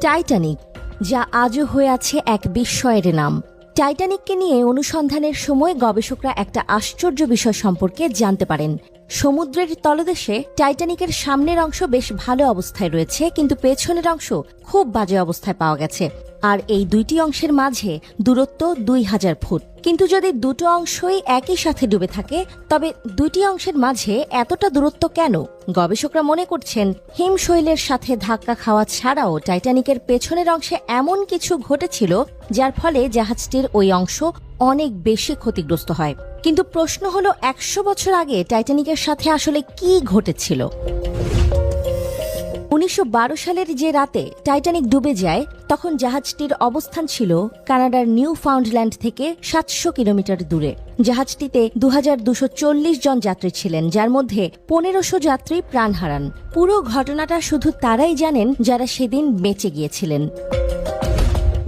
Titanic যা আজও হয়ে আছে এক বিস্ময়ের নাম। টাইটানিককে নিয়ে অনুসন্ধানের সময় গবেষকরা একটা আশ্চর্য বিষয় সম্পর্কে জানতে পারেন। সমুদ্রের তলদেশে টাইটানিকের সামনের অংশ বেশ ভালো অবস্থায় রয়েছে, কিন্তু পেছনের অংশ খুব বাজে অবস্থায় পাওয়া গেছে। আর এই দুইটি অংশের মাঝে দূরত্ব দুই হাজার ফুট। কিন্তু যদি দুটো অংশই একই সাথে ডুবে থাকে, তবে দুইটি অংশের মাঝে এতটা দূরত্ব কেন? গবেষকরা মনে করছেন, হিমশৈলের সাথে ধাক্কা খাওয়া ছাড়াও টাইটানিকের পেছনের অংশে এমন কিছু ঘটেছিল, যার ফলে জাহাজটির ওই অংশ অনেক বেশি ক্ষতিগ্রস্ত হয়। কিন্তু প্রশ্ন হলো, একশো বছর আগে টাইটানিকের সাথে আসলে কি ঘটেছিল? উনিশশো বারো সালের যে রাতে টাইটানিক ডুবে যায়, তখন জাহাজটির অবস্থান ছিল কানাডার নিউ ফাউন্ডল্যান্ড থেকে সাতশো কিলোমিটার দূরে। জাহাজটিতে দু জন যাত্রী ছিলেন, যার মধ্যে পনেরোশো যাত্রী প্রাণ হারান। পুরো ঘটনাটা শুধু তারাই জানেন যারা সেদিন বেঁচে গিয়েছিলেন।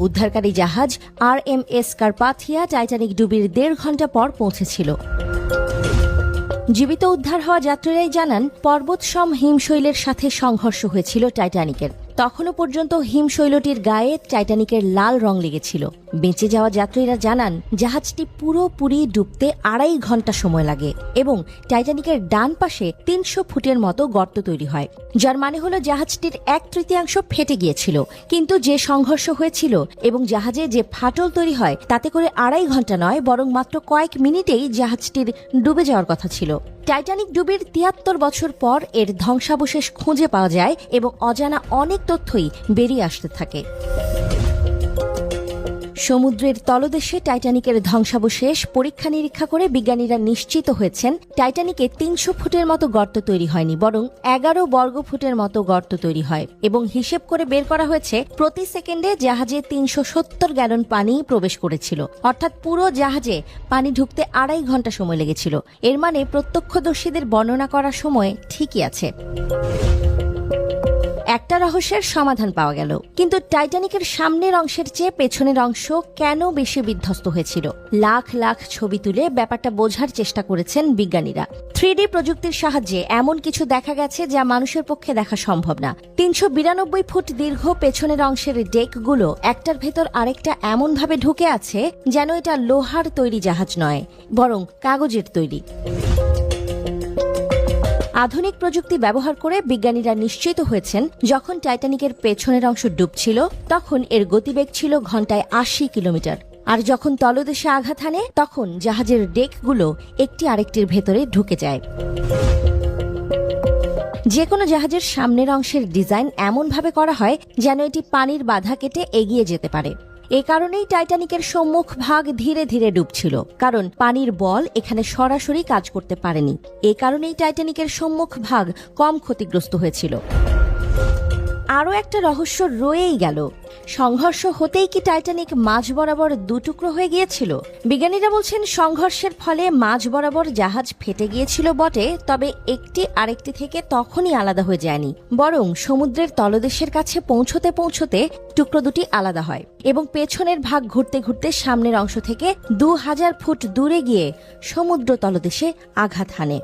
উদ্ধারকারী জাহাজ R M S Carpathia Titanic ডুবির দেড় ঘণ্টা পর পৌঁছেছিল। জীবিত উদ্ধার হওয়া যাত্রীরাই জানান, পর্বতসম হিমশৈলের সাথে সংঘর্ষ হয়েছিল টাইটানিকের। তখনও পর্যন্ত হিমশৈলটির গায়ে টাইটানিকের লাল রং লেগেছিল। বেঁচে যাওয়া যাত্রীরা জানান, জাহাজটি পুরোপুরি ডুবতে আড়াই ঘণ্টা সময় লাগে এবং টাইটানিকের ডান পাশে তিনশো ফুটের মতো গর্ত তৈরি হয়, যার মানে হলো জাহাজটির এক তৃতীয়াংশ ফেটে গিয়েছিল। কিন্তু যে সংঘর্ষ হয়েছিল এবং জাহাজে যে ফাটল তৈরি হয়, তাতে করে আড়াই ঘণ্টা নয়, বরং মাত্র কয়েক মিনিটেই জাহাজটির ডুবে যাওয়ার কথা ছিল। টাইটানিক ডুবির তিয়াত্তর বছর পর এর ধ্বংসাবশেষ খুঁজে পাওয়া যায় এবং অজানা অনেক তথ্যই বেরিয়ে আসতে থাকে। সমুদ্রের তলদেশে টাইটানিকের ধ্বংসাবশেষ পরীক্ষা নিরীক্ষা করে বিজ্ঞানীরা নিশ্চিত হয়েছেন, টাইটানিকে তিনশো ফুটের মতো গর্ত তৈরি হয়নি, বরং এগারো বর্গ ফুটের মতো গর্ত তৈরি হয় এবং হিসেব করে বের করা হয়েছে, প্রতি সেকেন্ডে জাহাজে তিনশো সত্তর গ্যালন পানি প্রবেশ করেছিল। অর্থাৎ পুরো জাহাজে পানি ঢুকতে আড়াই ঘণ্টা সময় লেগেছিল। এর মানে প্রত্যক্ষদর্শীদের বর্ণনা করার সময় ঠিকই আছে। একটা রহস্যের সমাধান পাওয়া গেল। কিন্তু টাইটানিকের সামনের অংশের চেয়ে পেছনের অংশ কেন বেশি বিধ্বস্ত হয়েছিল? লাখ লাখ ছবি তুলে ব্যাপারটা বোঝার চেষ্টা করেছেন বিজ্ঞানীরা। থ্রি প্রযুক্তির সাহায্যে এমন কিছু দেখা গেছে যা মানুষের পক্ষে দেখা সম্ভব না। তিনশো বিরানব্বই ফুট দীর্ঘ পেছনের অংশের ডেকগুলো একটার ভেতর আরেকটা এমনভাবে ঢুকে আছে যেন এটা লোহার তৈরি জাহাজ নয়, বরং কাগজের তৈরি। আধুনিক প্রযুক্তি ব্যবহার করে বিজ্ঞানীরা নিশ্চিত হয়েছেন, যখন টাইটানিকের পেছনের অংশ ডুবছিল, তখন এর গতিবেগ ছিল ঘন্টায় আশি কিলোমিটার। আর যখন তলদেশে আঘাত হানে, তখন জাহাজের ডেকগুলো একটি আরেকটির ভেতরে ঢুকে যায়। যে কোনো জাহাজের সামনের অংশের ডিজাইন এমনভাবে করা হয়, যেন এটি পানির বাধা কেটে এগিয়ে যেতে পারে। এ কারণেই টাইটানিকের সম্মুখ ভাগ ধীরে ধীরে ডুবছিল, কারণ পানির বল এখানে সরাসরি কাজ করতে পারেনি। এ কারণেই টাইটানিকের সম্মুখ ভাগ কম ক্ষতিগ্রস্ত হয়েছিল। আরও একটা রহস্য রয়েই গেল। সংঘর্ষ হতেই কি টাইটানিক মাঝ বরাবর দুটুকরো হয়ে গিয়েছিল? বিজ্ঞানীরা বলছেন সংঘর্ষের ফলে মাঝ বরাবর জাহাজ ফেটে গিয়েছিল বটে, তবে একটি আরেকটি থেকে তখনই আলাদা হয়ে যায়নি। বরং সমুদ্রের তলদেশের কাছে পৌঁছতে পৌঁছতে টুকরো দুটি আলাদা হয় এবং পেছনের ভাগ ঘুরতে ঘুরতে সামনের অংশ থেকে দু হাজার ফুট দূরে গিয়ে সমুদ্র তলদেশে আঘাত হানে।